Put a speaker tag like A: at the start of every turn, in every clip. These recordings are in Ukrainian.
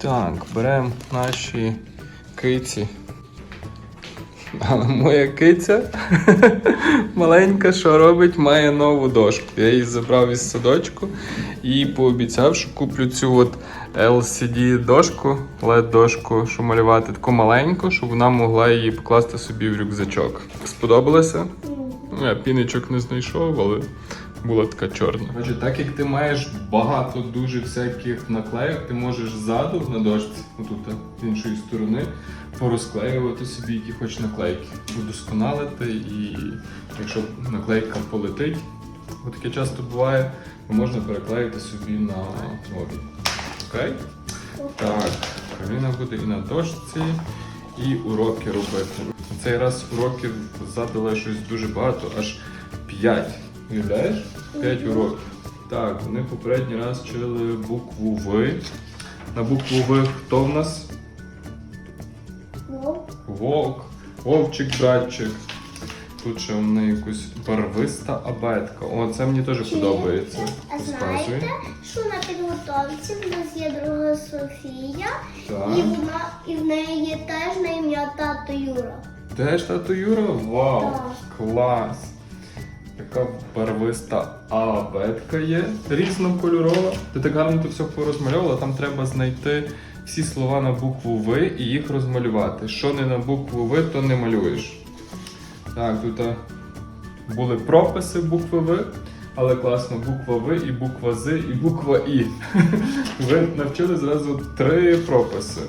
A: Так, беремо наші киці. Але моя киця маленька, що робить, має нову дошку. Я її забрав із садочку і пообіцяв, що куплю цю от LCD дошку, LED дошку, що малювати таку маленьку, щоб вона могла її покласти собі в рюкзачок. Сподобалося? Ну, я піничок не знайшов, але була така чорна. Отже, так як ти маєш багато дуже всяких наклейок, ти можеш ззаду на дошці, отут з іншої сторони, порозклеювати собі які хоч наклейки, удосконалити, і якщо наклейка полетить, бо таке часто буває, то можна переклеїти собі на нові. Окей? Так, Кароліна буде і на дошці, і уроки робити. Цей раз уроків задали щось дуже багато, аж 5. Уявляєш? 5 уроків. Так, вони попередній раз вчили букву В. На букву В хто в нас?
B: Ну,
A: Вовк, вовчик, братчик. Тут ще вони якусь барвиста абетка. О, це мені теж подобається.
B: А знаєте, що на підготовці в нас є друга Софія,
A: Так.
B: і вона і в неї є теж на ім'я тато Юра.
A: Теж тато Юра? Вау!
B: Так.
A: Клас! Така барвиста абетка є, різнокольорова. Ти так гарно то все порозмальовувала, там треба знайти всі слова на букву В і їх розмалювати. Що не на букву В, то не малюєш. Так, тут були прописи букви В, але класно, буква В і буква З і буква І. Ви навчили зразу три прописи.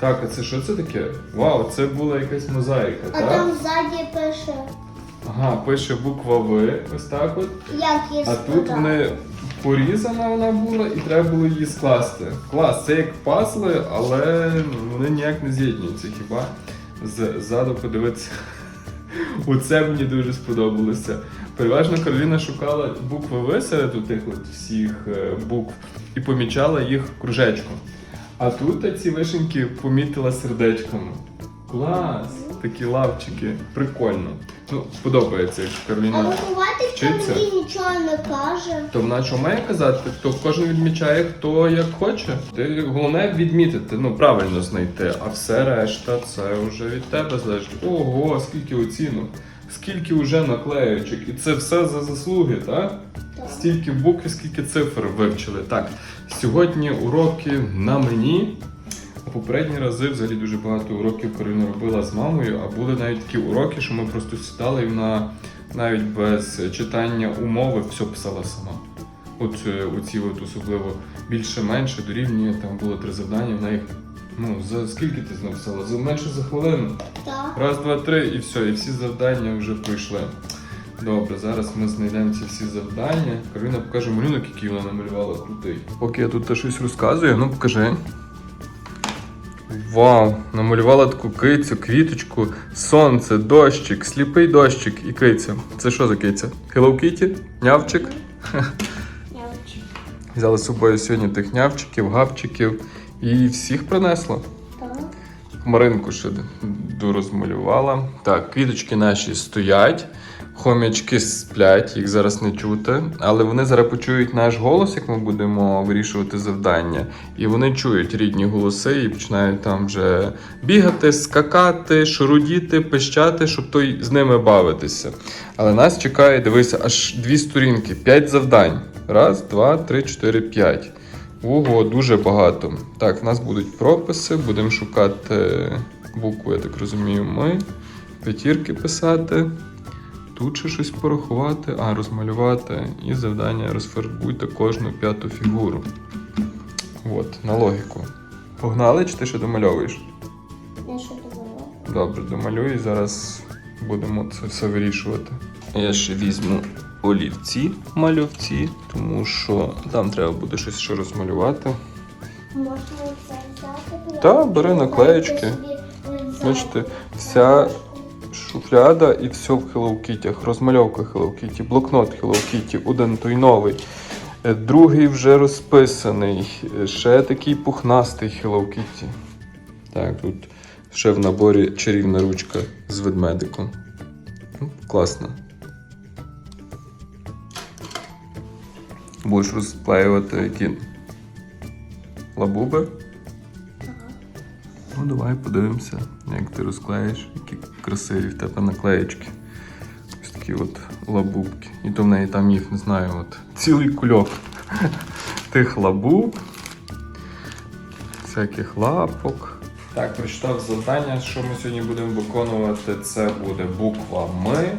A: Так, а це що це таке? Вау, це була якась мозаїка,
B: А
A: так?
B: там ззаді пише,
A: Ага, пише буква В, ось так от.
B: як її
A: А тут
B: складати.
A: вони порізана вона була і треба було її скласти. Клас, це як пазли, але вони ніяк не з'єднуються хіба. Ззаду подивитися. Оце мені дуже сподобалося. Переважно Кароліна шукала букви В серед тих от всіх е, букв і помічала їх кружечком. А тут ці вишеньки помітила сердечками. Клас! Такі лавчики. Прикольно. Ну, подобається, якщо
B: А
A: Кароліна.
B: вихователь
A: Вчиться?
B: мені нічого не каже.
A: То вона що має казати, то кожен відмічає хто як хоче. Ти головне відмітити, ну правильно знайти, а все решта це вже від тебе залежить. Ого, скільки оцінок, скільки вже наклеючок, і це все за заслуги, так?
B: Так.
A: Стільки букв, скільки цифр вивчили. Так, сьогодні уроки на мені. А попередні рази взагалі дуже багато уроків Кароліна робила з мамою, а були навіть такі уроки, що ми просто сідали і вона навіть без читання умови все писала сама. От е, оці от особливо більше-менше дорівнює, там було три завдання, вона їх. Ну, за скільки ти написала? За менше за хвилину.
B: Так.
A: Раз, два, три, і все, і всі завдання вже пройшли. Добре, зараз ми знайдемо ці всі завдання. Кароліна покаже малюнок, який вона намалювала крутий. Поки я тут щось розказую, ну покажи. Вау! Намалювала таку кицю, квіточку, сонце, дощик, сліпий дощик і киця. Це що за киця? Hello Kitty? Нявчик?
B: Нявчик.
A: Взяли з собою сьогодні тих нявчиків, гавчиків і всіх принесла. Хмаринку ще дорозмалювала. Так, квіточки наші стоять, хомячки сплять, їх зараз не чути. Але вони зараз почують наш голос, як ми будемо вирішувати завдання. І вони чують рідні голоси і починають там вже бігати, скакати, шурудіти, пищати, щоб той з ними бавитися. Але нас чекає, дивися, аж дві сторінки, п'ять завдань. Раз, два, три, чотири, п'ять. Ого, дуже багато. Так, в нас будуть прописи, будемо шукати букви, я так розумію, ми. П'ятірки писати. Тут ще щось порахувати, а розмалювати. І завдання розфарбуйте кожну п'яту фігуру. От, на логіку. Погнали, чи ти ще домальовуєш?
B: Я що думала?
A: Добре, домалюй, зараз будемо це все вирішувати. Я ще візьму олівці мальовці, тому що там треба буде щось ще розмалювати.
B: Можна це взяти?
A: Та, бери наклеєчки. Бачите, вся шуфляда і все в Hello Kitty. Розмальовка Hello Kitty, блокнот Hello Kitty, один той новий. Е, Другий вже розписаний. Е, Ще такий пухнастий Hello Kitty. Так, тут ще в наборі чарівна ручка з ведмедиком. Класно. Будеш розклеювати які лабуби. Ну, давай подивимося, як ти розклеїш, які красиві в тебе наклеєчки. Ось такі от лабубки. І то в неї там їх, не знаю, от цілий кульок тих лабуб, всяких лапок. Так, прочитав завдання, що ми сьогодні будемо виконувати. Це буде буква Ми,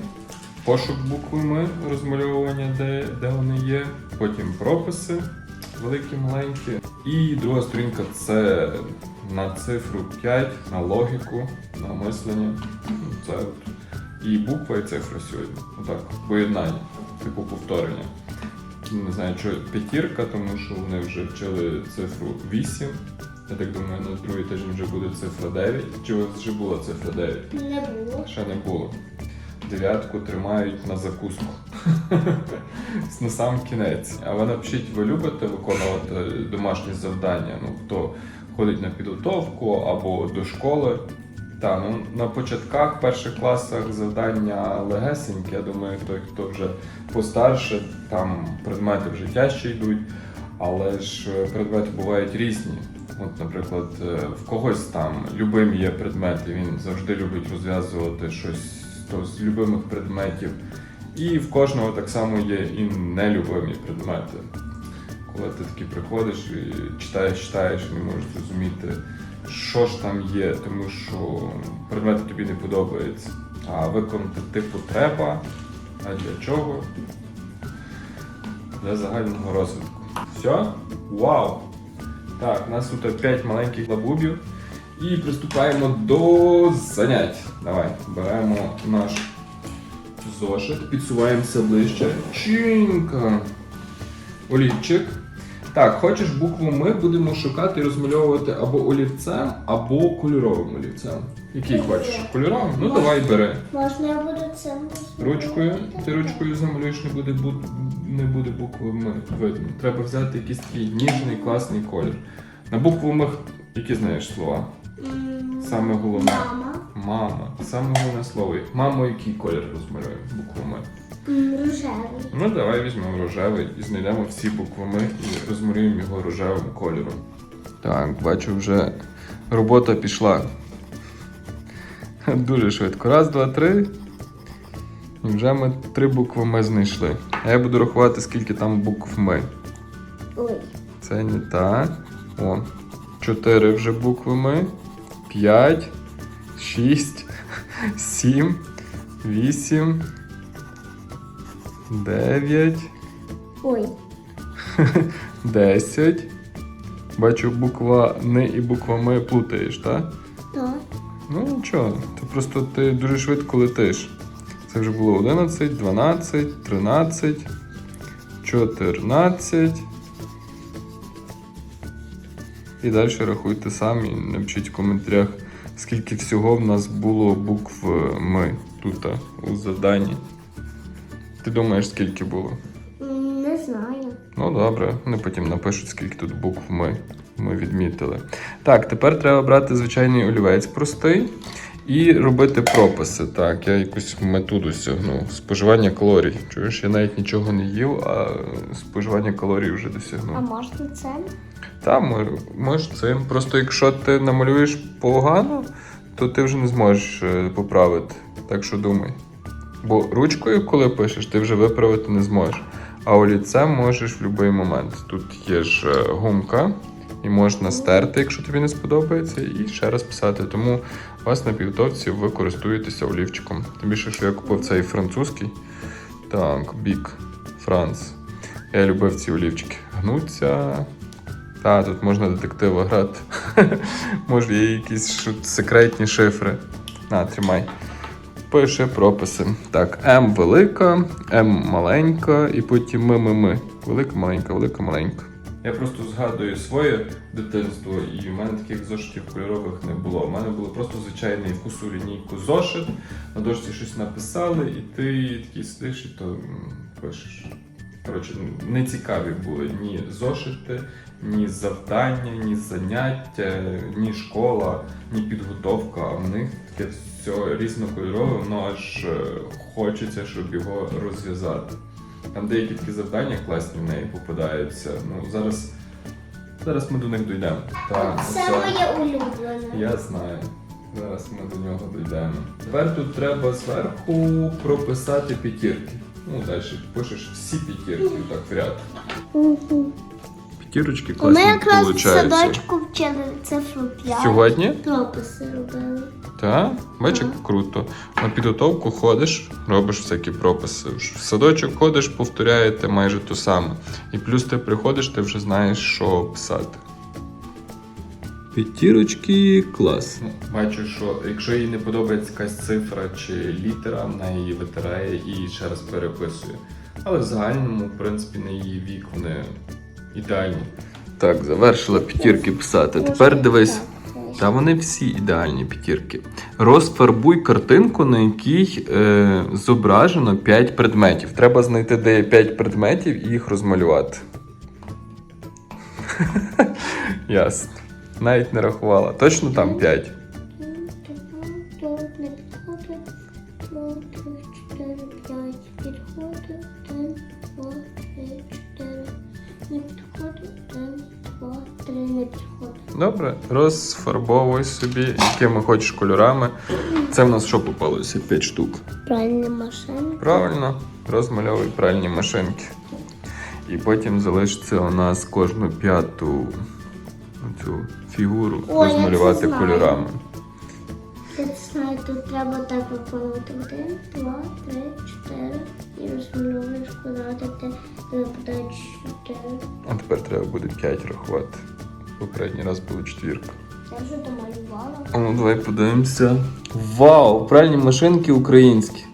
A: пошук букви Ми, розмальовування, де, де вони є, потім прописи великі, маленькі. І друга сторінка це на цифру 5, на логіку, на мислення. Ну, Це от. І буква, і цифра сьогодні. Отак, поєднання, типу повторення. Не знаю, що п'ятірка, тому що вони вже вчили цифру 8. Я так думаю, на другий тиждень вже буде цифра 9. Чи у вас вже була цифра 9?
B: Не було.
A: Ще не було. Дев'ятку тримають на закуску. на сам кінець. А ви напишіть, ви любите виконувати домашні завдання? Ну, хто ходить на підготовку або до школи. Та, ну, на початках, перших класах завдання легесенькі. Я думаю, той, хто вже постарше, там предмети вже тяжче йдуть, але ж е, предмети бувають різні. От, наприклад, е, в когось там любимі є предмети, він завжди любить розв'язувати щось то з любимих предметів. І в кожного так само є і нелюбимі предмети. Коли ти таки приходиш і читаєш, читаєш, не можеш зрозуміти, що ж там є, тому що предмет тобі не подобається. А виконати типу треба. А для чого? Для загального розвитку. Все? Вау! Так, у нас тут 5 маленьких лабубів. І приступаємо до занять. Давай, беремо наш зошит, підсуваємося ближче. Чинка. Олівчик. Так, хочеш букву ми будемо шукати і розмальовувати або олівцем, або кольоровим олівцем. Який хочеш? Кольоровим? Ну давай бери.
B: Можна я буду це
A: Ручкою. Ти ручкою замалюєш, не буде, бу- не буде букви ми видно. Треба взяти якийсь такий ніжний, класний колір. На букву ми які знаєш слова?
B: М,
A: Саме головне.
B: Мама.
A: Мама. Саме головне слово. Мамо, який колір розмалюємо? Букву ми.
B: М, Рожевий.
A: Ну давай візьмемо рожевий і знайдемо всі букви ми і розмалюємо його рожевим кольором. Так, бачу, вже робота пішла. Дуже швидко. Раз, два, три. І вже ми три букви ми знайшли. А я буду рахувати, скільки там букв ми.
B: Ой.
A: Це не так. О. Чотири вже букви ми. П'ять, шість, сім, вісім, дев'ять,
B: Ой.
A: десять. Бачу, буква Н і буква Ми плутаєш, так?
B: Так.
A: Ну нічого, це просто ти дуже швидко летиш. Це вже було 11, 12, 13, 14. І далі рахуйте самі, напишіть в коментарях, скільки всього в нас було букв ми тут у заданні. Ти думаєш, скільки було?
B: Не знаю.
A: Ну добре, вони потім напишуть, скільки тут букв ми. Ми відмітили. Так, тепер треба брати звичайний олівець простий і робити прописи. Так, я якусь мету досягнув. Споживання калорій. Чуєш, я навіть нічого не їв, а споживання калорій вже досягнув.
B: А можна це?
A: Та, мо- можеш цим. Просто якщо ти намалюєш погано, то ти вже не зможеш е, поправити. Так що думай. Бо ручкою, коли пишеш, ти вже виправити не зможеш. А олівцем можеш в будь-який момент. Тут є ж е, гумка, і можна стерти, якщо тобі не сподобається, і ще раз писати. Тому у вас на підготовці ви користуєтеся олівчиком. Тим більше, що я купив цей французький. Так, бік Франц. Я любив ці олівчики. Гнуться. Та, тут можна детектива грати. Може, є якісь секретні шифри. На, тримай. Пише прописи. Так, М велика, М маленька, і потім ми, ми, ми. Велика, маленька, велика, маленька. Я просто згадую своє дитинство, і в мене таких зошитів кольорових не було. У мене було просто звичайний вкусу лінійку зошит. На дошці щось написали, і ти такий сидиш і то пишеш. Коротше, не цікаві були ні зошити, ні завдання, ні заняття, ні школа, ні підготовка. А в них таке все різнокольорове, воно аж е, хочеться, щоб його розв'язати. Там деякі такі завдання класні в неї попадаються. Ну, зараз Зараз ми до них дійдемо. Так,
B: Це моє улюблене.
A: Я знаю. Зараз ми до нього дійдемо. Тепер тут треба зверху прописати п'ятірки. Ну, далі пишеш всі п'ятірки так в ряд. П'ятірочки
B: Ми якраз в садочку вчили цифру 5.
A: Сьогодні?
B: Прописи робили.
A: Так, бачиш, як круто. На підготовку ходиш, робиш всякі прописи. В садочок ходиш, повторяєте майже то саме. І плюс ти приходиш, ти вже знаєш, що писати. П'ятірочки клас. Бачу, що якщо їй не подобається якась цифра чи літера, вона її витирає і ще раз переписує. Але в загальному, в принципі, на її вік вони ідеальні. Так, завершила п'ятірки писати. Тепер дивись. Та вони всі ідеальні п'ятірки. Розфарбуй картинку, на якій е, зображено 5 предметів. Треба знайти, де є 5 предметів і їх розмалювати. Ясно. Навіть не рахувала. Точно там 5. Добре, розфарбовуй собі, якими хочеш кольорами. Це в нас що попалося? 5 штук.
B: Пральні машини.
A: Правильно, розмальовуй пральні машинки. І потім залишиться у нас кожну п'яту цю фігуру
B: Ой, я це
A: розмалювати
B: знаю.
A: кольорами.
B: Я знаю, тут треба так виконувати. Один, два, три, чотири. І розмальовуєш квадратики. І випадають чотири.
A: А тепер треба буде 5 рахувати. Попередній раз було четвірка.
B: Я вже домалювала.
A: А ну давай подивимося. Вау! Пральні машинки українські.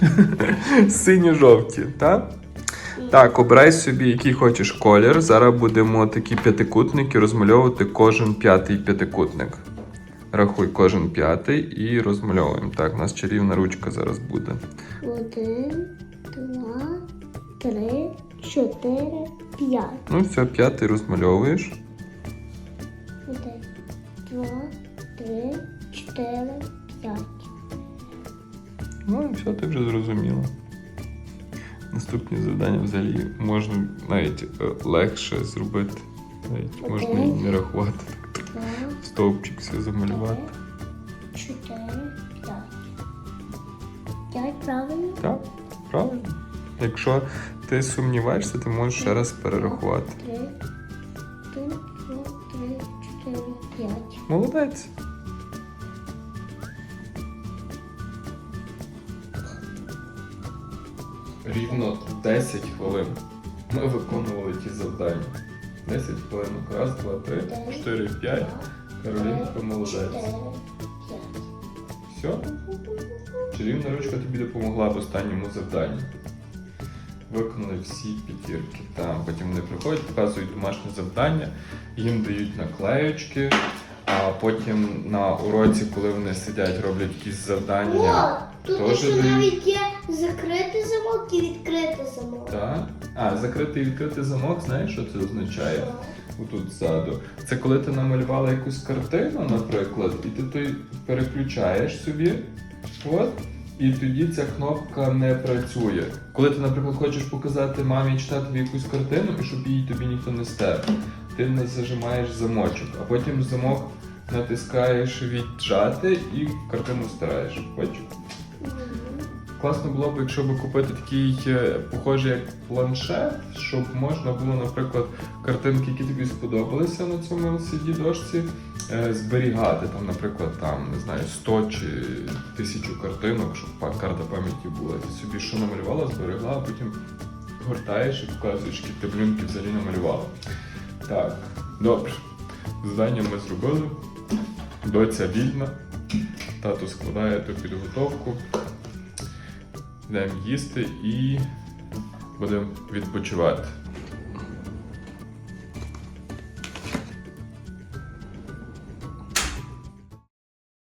A: Синьо-жовті, так? Так, обирай собі, який хочеш колір. Зараз будемо такі п'ятикутники розмальовувати кожен п'ятий п'ятикутник. Рахуй кожен п'ятий і розмальовуємо. Так, у нас чарівна ручка зараз буде.
B: Один, два, три, чотири, п'ять.
A: Ну все, п'ятий розмальовуєш.
B: Один, два, три, чотири, п'ять.
A: Ну і все, ти вже зрозуміла. Наступні завдання взагалі можна навіть е, легше зробити. Навіть можна і не рахувати.
B: Два,
A: Стовпчик все замалювати.
B: три, чотири, п'ять. П'ять правильно?
A: Так, правильно. Якщо ти сумніваєшся, ти можеш ще раз перерахувати.
B: Три, один, два, три, чотири, п'ять.
A: Молодець. Рівно 10 хвилин ми виконували ті завдання. 10 хвилин. Раз, два, три, чотири, п'ять. Каролінка молодець.
B: Чотири.
A: Все? Чарівна ручка тобі допомогла в останньому завданні. Виконали всі п'ятірки. Там потім вони приходять, показують домашнє завдання, їм дають наклеючки, а потім на уроці, коли вони сидять, роблять якісь завдання.
B: О, тут ще навіть є закритий замок і відкритий замок.
A: Так? А, закритий і відкритий замок, знаєш, що це означає? Отут ззаду. Це коли ти намалювала якусь картину, наприклад, і ти той переключаєш собі. От. І тоді ця кнопка не працює. Коли ти, наприклад, хочеш показати мамі чи татові якусь картину, і щоб її тобі ніхто не стер, ти не зажимаєш замочок, а потім замок натискаєш віджати і картину стираєш. Бачиш? Класно було б, якщо б купити такий е, похожий як планшет, щоб можна було, наприклад, картинки, які тобі сподобалися на цьому LCD дошці, е, зберігати. Там, наприклад, там, не знаю, 100 чи 1000 картинок, щоб карта пам'яті була. Ти собі що намалювала, зберегла, а потім гортаєш і показуєш, які ти блюнки взагалі намалювала. Так, добре. Завдання ми зробили. Доця вільна. Тато складає ту підготовку. Йдемо їсти і будемо відпочивати.